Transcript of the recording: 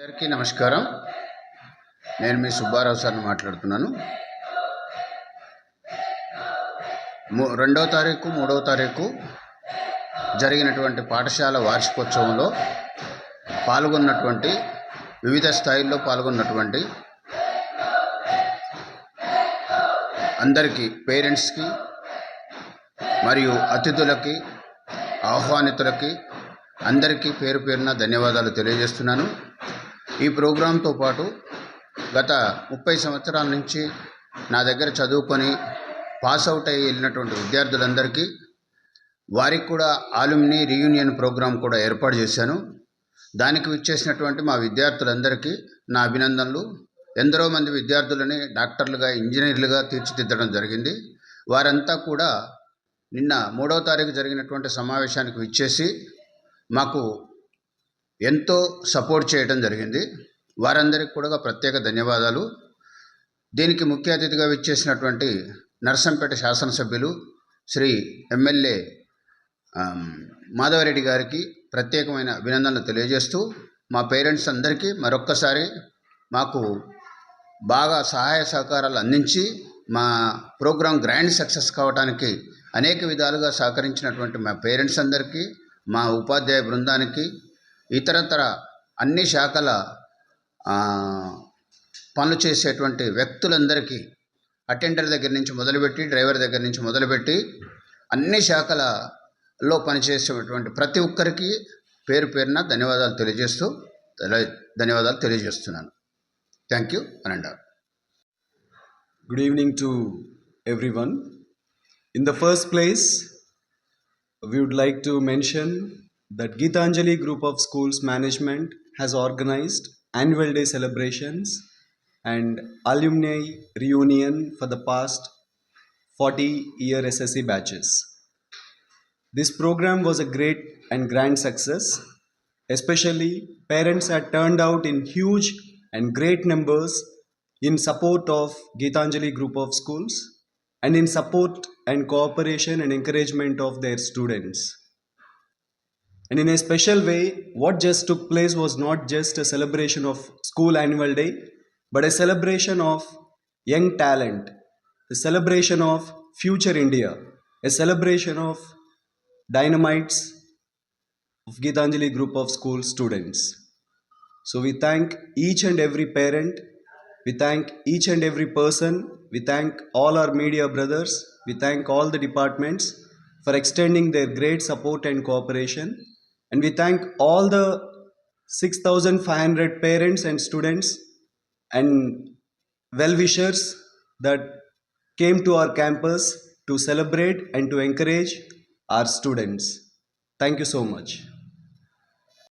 అందరికీ నమస్కారం. నేను మీ సుబ్బారావు సార్ని మాట్లాడుతున్నాను. రెండవ తారీఖు మూడవ తారీఖు జరిగినటువంటి పాఠశాల వార్షికోత్సవంలో పాల్గొన్నటువంటి వివిధ స్థాయిల్లో పాల్గొన్నటువంటి అందరికీ పేరెంట్స్కి మరియు అతిథులకి ఆహ్వానితులకి అందరికీ పేరు పేరున ధన్యవాదాలు తెలియజేస్తున్నాను. ఈ ప్రోగ్రాంతో పాటు గత ముప్పై సంవత్సరాల నుంచి నా దగ్గర చదువుకొని పాస్ అవుట్ అయ్యి వెళ్ళినటువంటి విద్యార్థులందరికీ వారికి కూడా ఆలుమిని రీయూనియన్ ప్రోగ్రాం కూడా ఏర్పాటు చేశాను. దానికి విచ్చేసినటువంటి మా విద్యార్థులందరికీ నా అభినందనలు. ఎందరో మంది విద్యార్థులని డాక్టర్లుగా ఇంజనీర్లుగా తీర్చిదిద్దడం జరిగింది. వారంతా కూడా నిన్న మూడవ తారీఖు జరిగినటువంటి సమావేశానికి విచ్చేసి మాకు ఎంతో సపోర్ట్ చేయడం జరిగింది. వారందరికీ కూడా ప్రత్యేక ధన్యవాదాలు. దీనికి ముఖ్య అతిథిగా విచ్చేసినటువంటి నర్సంపేట శాసనసభ్యులు శ్రీ ఎమ్మెల్యే మాధవరెడ్డి గారికి ప్రత్యేకమైన అభినందనలు తెలియజేస్తూ మా పేరెంట్స్ అందరికీ మరొక్కసారి మాకు బాగా సహాయ సహకారాలు అందించి మా ప్రోగ్రాం గ్రాండ్ సక్సెస్ కావడానికి అనేక విధాలుగా సహకరించినటువంటి మా పేరెంట్స్ అందరికీ మా ఉపాధ్యాయ బృందానికి ఇతరతర అన్ని శాఖల పనులు చేసేటువంటి వ్యక్తులందరికీ అటెండర్ దగ్గర నుంచి మొదలుపెట్టి డ్రైవర్ దగ్గర నుంచి మొదలుపెట్టి అన్ని శాఖలలో పనిచేసేటువంటి ప్రతి ఒక్కరికి పేరు పేరున ధన్యవాదాలు తెలియజేస్తూ ధన్యవాదాలు తెలియజేస్తున్నాను. Thank you అనండా good evening to everyone in the first place we would like to mention that Gitanjali Group of Schools Management has organized annual day celebrations and alumni reunion for the past 40 year SSC batches. This program was a great and grand success. Especially, parents had turned out in huge and great numbers in support of Gitanjali group of schools and in support and cooperation and encouragement of their students. And in a special way, what just took place was not just a celebration of school annual day, but a celebration of young talent, a celebration of future India, a celebration of dynamites of Gitanjali group of school students. So we thank each and every parent, we thank each and every person, we thank all our media brothers, we thank all the departments for extending their great support and cooperation. And we thank all the 6,500 parents and students and well wishers that came to our campus to celebrate and to encourage our students. Thank you so much.